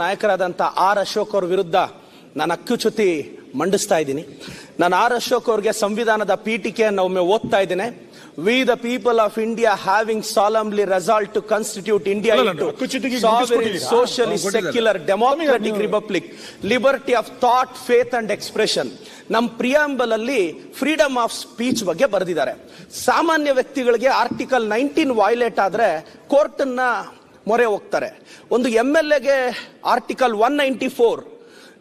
ನಾಯಕರಾದಂಥ R Ashok ಅವ್ರ ವಿರುದ್ಧ ನಾನು ಅಕ್ಕುಚ್ಯುತಿ ಮಂಡಿಸ್ತಾ ಇದ್ದೀನಿ. ನಾನು ಆರ್ ಅಶೋಕ್ ಅವ್ರಿಗೆ ಸಂವಿಧಾನದ ಪೀಠಿಕೆಯನ್ನು ಒಮ್ಮೆ ಓದ್ತಾ ಇದ್ದೇನೆ. We the people of India having solemnly resolved to constitute India socialist secular democratic republic liberty of thought faith and expression ನಮ್ಮ ಪ್ರಿಯಾಂಬಲ್ ಅಲ್ಲಿ ಫ್ರೀಡಮ್ ಆಫ್ ಸ್ಪೀಚ್ ಬಗ್ಗೆ ಬರೆದಿದ್ದಾರೆ. ಸಾಮಾನ್ಯ ವ್ಯಕ್ತಿಗಳಿಗೆ ಆರ್ಟಿಕಲ್ ನೈನ್ಟೀನ್ ವೈಲೇಟ್ ಆದ್ರೆ ಕೋರ್ಟ್ನ ಮೊರೆ ಹೋಗ್ತಾರೆ. ಒಂದು ಎಂ ಎಲ್ ಎಗೆ ಆರ್ಟಿಕಲ್ ಒನ್ ನೈಂಟಿ ಫೋರ್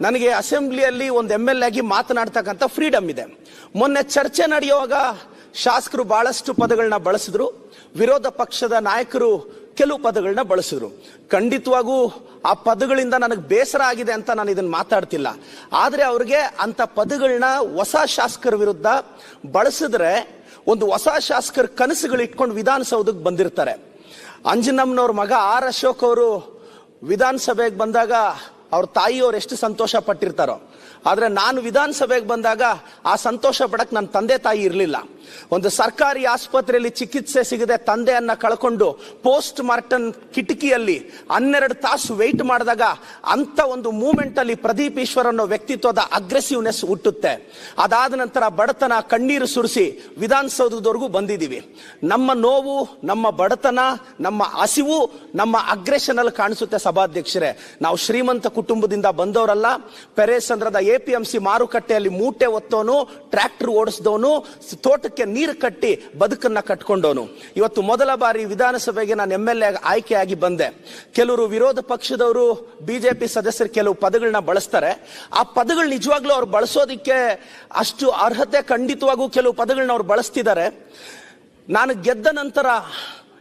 ನನಗೆ ಅಸೆಂಬ್ಲಿಯಲ್ಲಿ ಒಂದು ಎಂ ಎಲ್ ಆಗಿ ಮಾತನಾಡ್ತಕ್ಕಂಥ ಫ್ರೀಡಮ್ ಇದೆ. ಮೊನ್ನೆ ಚರ್ಚೆ ನಡೆಯುವಾಗ ಶಾಸಕರು ಬಹಳಷ್ಟು ಪದಗಳನ್ನ ಬಳಸಿದ್ರು. ವಿರೋಧ ಪಕ್ಷದ ನಾಯಕರು ಕೆಲವು ಪದಗಳನ್ನ ಬಳಸಿದ್ರು. ಖಂಡಿತವಾಗೂ ಆ ಪದಗಳಿಂದ ನನಗೆ ಬೇಸರ ಆಗಿದೆ ಅಂತ ನಾನು ಇದನ್ನ ಮಾತಾಡ್ತಿಲ್ಲ. ಆದರೆ ಅವ್ರಿಗೆ ಅಂತ ಪದಗಳನ್ನ ಹೊಸ ಶಾಸಕರ ವಿರುದ್ಧ ಬಳಸಿದ್ರೆ ಒಂದು ಹೊಸ ಶಾಸಕರ ಕನಸುಗಳು ಇಟ್ಕೊಂಡು ವಿಧಾನಸೌಧಕ್ಕೆ ಬಂದಿರ್ತಾರೆ. ಅಂಜನಮ್ಮನವ್ರ ಮಗ ಆರ್ ಅಶೋಕ್ ಅವರು ವಿಧಾನಸಭೆಗೆ ಬಂದಾಗ ಅವ್ರ ತಾಯಿಯವ್ರು ಎಷ್ಟು ಸಂತೋಷ ಪಟ್ಟಿರ್ತಾರೋ ಆದ್ರೆ ನಾನು ವಿಧಾನಸಭೆಗೆ ಬಂದಾಗ ಆ ಸಂತೋಷ ಪಡಕ್ಕೆ ನನ್ನ ತಂದೆ ತಾಯಿ ಇರಲಿಲ್ಲ. ಒಂದು ಸರ್ಕಾರಿ ಆಸ್ಪತ್ರೆಯಲ್ಲಿ ಚಿಕಿತ್ಸೆ ಸಿಗದೆ ತಂದೆಯನ್ನ ಕಳ್ಕೊಂಡು ಪೋಸ್ಟ್ ಮಾರ್ಟನ್ ಕಿಟಕಿಯಲ್ಲಿ ಹನ್ನೆರಡು ತಾಸು ವೆಯ್ಟ್ ಮಾಡಿದಾಗ ಅಂತ ಒಂದು ಮೂಮೆಂಟ್ ಅಲ್ಲಿ ಪ್ರದೀಪ್ ಈಶ್ವರ್ ಅನ್ನೋ ವ್ಯಕ್ತಿತ್ವದ ಅಗ್ರೆಸಿವ್ನೆಸ್ ಹುಟ್ಟುತ್ತೆ. ಅದಾದ ನಂತರ ಬಡತನ ಕಣ್ಣೀರು ಸುರಿಸಿ ವಿಧಾನಸೌಧದವರೆಗೂ ಬಂದಿದ್ದೀವಿ. ನಮ್ಮ ನೋವು, ನಮ್ಮ ಬಡತನ, ನಮ್ಮ ಹಸಿವು, ನಮ್ಮ ಅಗ್ರೆಷನ್ ಅಲ್ಲಿ ಕಾಣಿಸುತ್ತೆ ಸಭಾಧ್ಯಕ್ಷರೇ. ನಾವು ಶ್ರೀಮಂತ ಕುಟುಂಬದಿಂದ ಬಂದವರಲ್ಲ ಪೆರೇಸಂದ್ರದ ಎ ಪಿ ಎಂ ಸಿ ಮಾರುಕಟ್ಟೆಯಲ್ಲಿ ಮೂಟೆ ಒತ್ತೋನು, ಟ್ರ್ಯಾಕ್ಟರ್ ಓಡಿಸಿದವನು ತೋಟಕ್ಕೆ ನೀರು ಕಟ್ಟಿ ಬದುಕನ್ನ ಕಟ್ಕೊಂಡವನು ಇವತ್ತು ಮೊದಲ ಬಾರಿ ವಿಧಾನಸಭೆಗೆ ನಾನು ಎಂ ಎಲ್ ಎ ಆಯ್ಕೆಯಾಗಿ ಬಂದೆ. ಕೆಲವರು ವಿರೋಧ ಪಕ್ಷದವರು, ಬಿಜೆಪಿ ಸದಸ್ಯರು ಕೆಲವು ಪದಗಳನ್ನ ಬಳಸ್ತಾರೆ. ಆ ಪದಗಳು ನಿಜವಾಗ್ಲೂ ಅವ್ರು ಬಳಸೋದಿಕ್ಕೆ ಅಷ್ಟು ಅರ್ಹತೆ ಖಂಡಿತವಾಗೂ ಕೆಲವು ಪದಗಳನ್ನ ಅವ್ರು ಬಳಸ್ತಿದ್ದಾರೆ. ನಾನು ಗೆದ್ದ ನಂತರ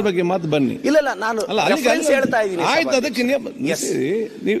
ಬಗ್ಗೆ ಮಾತು ಬನ್ನಿ ಇಲ್ಲ ಇಲ್ಲ ನಾನು ಹೇಳ್ತಾ ಇದ್ದೀನಿ ಆಯ್ತು. ಅದಕ್ಕೆ ನೀವು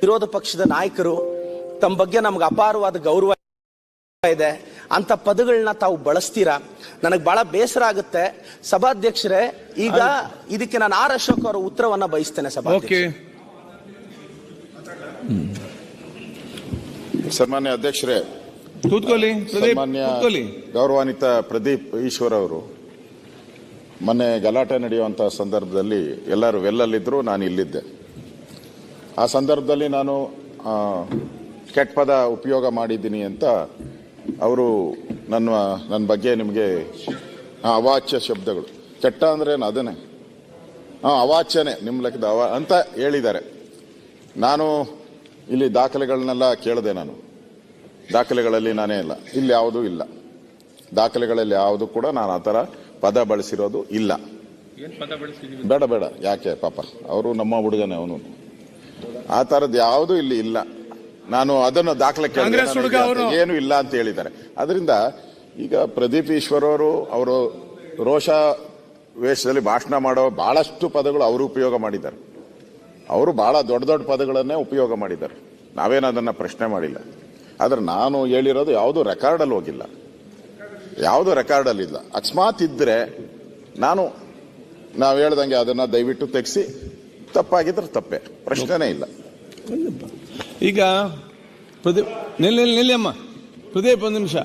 ವಿರೋಧ ಪಕ್ಷದ ನಾಯಕರು ತಮ್ಮ ಬಗ್ಗೆ ನಮ್ಗೆ ಅಪಾರವಾದ ಗೌರವ ಇದೆ. ಅಂತ ಪದಗಳನ್ನ ತಾವು ಬಳಸ್ತೀರಾ? ನನಗೆ ಬಹಳ ಬೇಸರ ಆಗುತ್ತೆ. ಸಭಾಧ್ಯಕ್ಷರೇ ಈಗ ಇದಕ್ಕೆ ನಾನು ಆರ್ ಅಶೋಕ್ ಅವರ ಉತ್ತರವನ್ನ ಬಯಸ್ತೇನೆ ಓಕೆ. ಸಭಾಧ್ಯಕ್ಷ ಸನ್ಮಾನ್ಯ ಅಧ್ಯಕ್ಷರೇ ಕೂತ್ಕೊಳ್ಳಿ ಸನ್ಮಾನ್ಯ ಗೌರವಾನ್ವಿತ ಪ್ರದೀಪ್ ಈಶ್ವರ್ ಅವರು ಮೊನ್ನೆ ಗಲಾಟೆ ನಡೆಯುವಂತಹ ಸಂದರ್ಭದಲ್ಲಿ ಎಲ್ಲರೂ ವೆಲ್ಲಲ್ಲಿದ್ದರು ನಾನು ಇಲ್ಲಿದ್ದೆ. ಆ ಸಂದರ್ಭದಲ್ಲಿ ನಾನು ಕೆಟ್ಟ ಪದ ಉಪಯೋಗ ಮಾಡಿದ್ದೀನಿ ಅಂತ ಅವರು ನನ್ನ ನನ್ನ ಬಗ್ಗೆ ನಿಮಗೆ ಅವಾಚ್ಯ ಶಬ್ದಗಳು. ಕೆಟ್ಟ ಅಂದ್ರೆ ಏನು? ಅದನ್ನೇ. ಹಾಂ ಅವಾಚ್ಯನೇ ನಿಮ್ಮ ಲೆಕ್ಕದ ಅವ ಅಂತ ಹೇಳಿದ್ದಾರೆ. ನಾನು ಇಲ್ಲಿ ದಾಖಲೆಗಳನ್ನೆಲ್ಲ ಕೇಳಿದೆ ನಾನು. ದಾಖಲೆಗಳಲ್ಲಿ ನಾನೇ ಇಲ್ಲ. ಇಲ್ಲಿ ಯಾವುದೂ ಇಲ್ಲ. ದಾಖಲೆಗಳಲ್ಲಿ ಯಾವುದು ಕೂಡ ನಾನು ಆ ಥರ ಪದ ಬಳಸಿರೋದು ಇಲ್ಲ. ಬೇಡ ಬೇಡ. ಯಾಕೆ ಪಾಪ? ಅವರು ನಮ್ಮ ಹುಡುಗನೇ ಅವನು. ಆ ತರದ್ದು ಯಾವುದೂ ಇಲ್ಲಿ ಇಲ್ಲ. ನಾನು ಅದನ್ನು ದಾಖಲೆ ಏನು ಇಲ್ಲ ಅಂತ ಹೇಳಿದ್ದಾರೆ. ಅದರಿಂದ ಈಗ ಪ್ರದೀಪ್ ಈಶ್ವರ್ ಅವರು ಅವರು ರೋಷ ವೇಷದಲ್ಲಿ ಭಾಷಣ ಮಾಡೋ ಬಹಳಷ್ಟು ಪದಗಳು ಅವರು ಉಪಯೋಗ ಮಾಡಿದ್ದಾರೆ. ಅವರು ಬಹಳ ದೊಡ್ಡ ದೊಡ್ಡ ಪದಗಳನ್ನೇ ಉಪಯೋಗ ಮಾಡಿದ್ದಾರೆ. ನಾವೇನು ಅದನ್ನ ಪ್ರಶ್ನೆ ಮಾಡಿಲ್ಲ. ಆದ್ರೆ ನಾನು ಹೇಳಿರೋದು ಯಾವುದು ರೆಕಾರ್ಡಲ್ಲಿ ಹೋಗಿಲ್ಲ. ಯಾವುದು ರೆಕಾರ್ಡಲ್ಲಿ ಇಲ್ಲ. ಅಕಸ್ಮಾತ್ ಇದ್ದರೆ ನಾನು ನಾವು ಹೇಳ್ದಂಗೆ ಅದನ್ನ ದಯವಿಟ್ಟು ತೆಗೆಸಿ ತಪ್ಪಾಗಿದ್ರೆ ತಪ್ಪೆ. ಪ್ರಶ್ನೆನೇ ಇಲ್ಲ. ಈಗ ಪ್ರದೀಪ್ ನಿಲ್ಲಿ ನಿಲ್ಲಿ ನಿಲ್ಲಿ ಅಮ್ಮ. ಪ್ರದೀಪ್ ಒಂದು ನಿಮಿಷ.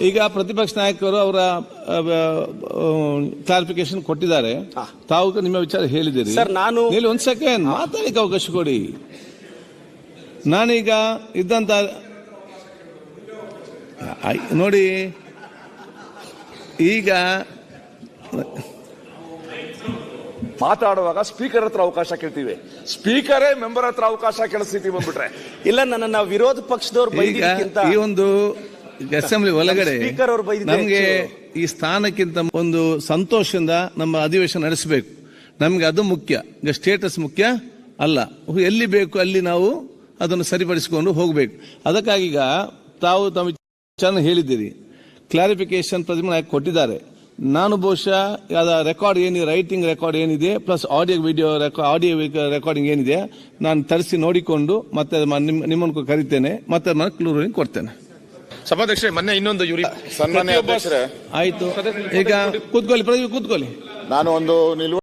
ಈಗ ಪ್ರತಿಪಕ್ಷ ನಾಯಕರು ಅವರ ಕ್ಲಾರಿಫಿಕೇಶನ್ ಕೊಟ್ಟಿದ್ದಾರೆ. ತಾವು ನಿಮ್ಮ ವಿಚಾರ ಹೇಳಿದಿರಿ ಸರ್, ನಾನು- ನಿಲ್ಲಿ ಒಂದ್ ಸೆಕೆಂಡ್ ಮಾತಾಡಲಿಕ್ಕೆ ಅವಕಾಶ ಕೊಡಿ. ನಾನೀಗ ಇದ್ದಂತ ನೋಡಿ ಈಗ ಮಾತಾಡುವಾಗ ಸ್ಪೀಕರ್ ಹತ್ರ ಅವಕಾಶ ಕೇಳ್ತೀವಿ. ಸ್ಪೀಕರೇ ಮೆಂಬರ್ ಹತ್ರ ಅವಕಾಶ ಕೇಳಿಸ್ತೀವಿ ಬಂದ್ಬಿಟ್ರೆ ಇಲ್ಲ ನನ್ನ ವಿರೋಧ ಪಕ್ಷದವ್ರು ಬೈದಿದ್ದಕ್ಕಿಂತ ಈ ಒಂದು ಅಸೆಂಬ್ಲಿ ಒಳಗಡೆ ಸ್ಪೀಕರ್ ಅವ್ರು ಬೈದಿದ್ದೆ ನಮ್ಗೆ ಈ ಸ್ಥಾನಕ್ಕಿಂತ ಒಂದು ಸಂತೋಷದಿಂದ ನಮ್ಮ ಅಧಿವೇಶನ ನಡೆಸಬೇಕು. ನಮ್ಗೆ ಅದು ಮುಖ್ಯ. ಈಗ ಸ್ಟೇಟಸ್ ಮುಖ್ಯ ಅಲ್ಲ. ಎಲ್ಲಿ ಬೇಕು ಅಲ್ಲಿ ನಾವು ಅದನ್ನು ಸರಿಪಡಿಸಿಕೊಂಡು ಹೋಗಬೇಕು. ಅದಕ್ಕಾಗಿ ಈಗ ತಾವು ತಮ್ಮ ಚೆನ್ನಾಗಿ ಹೇಳಿದ್ದೀರಿ. ಕ್ಲಾರಿಫಿಕೇಶನ್ ಪ್ರತಿಮೆ ಕೊಟ್ಟಿದ್ದಾರೆ. ನಾನು ಬಹುಶಃ ಅದ ರೆಕಾರ್ಡ್ ಏನಿದೆ ರೈಟಿಂಗ್ ರೆಕಾರ್ಡ್ ಏನಿದೆ plus audio video record audio recording ಏನಿದೆ ನಾನು ತರಿಸಿ ನೋಡಿಕೊಂಡು ಮತ್ತೆ ನಿಮ್ಮನ್ನು ಕರಿತೇನೆ ಮತ್ತೆ ಮನ ಕ್ಲೂರಿಂಗ್ ಕೊಡ್ತೇನೆ. ಸಭಾಧ್ಯಕ್ಷರೇ ಮೊನ್ನೆ ಇನ್ನೊಂದು ಯೂರಿ ಸನ್ಮಾನ್ಯ ಆಯ್ತು. ಈಗ ಕೂತ್ಕೊಳ್ಳಿ ಪ್ರದೀಪ್ ಕೂತ್ಕೊಳ್ಳಿ. ನಾನು ಒಂದು ನಿಲುವ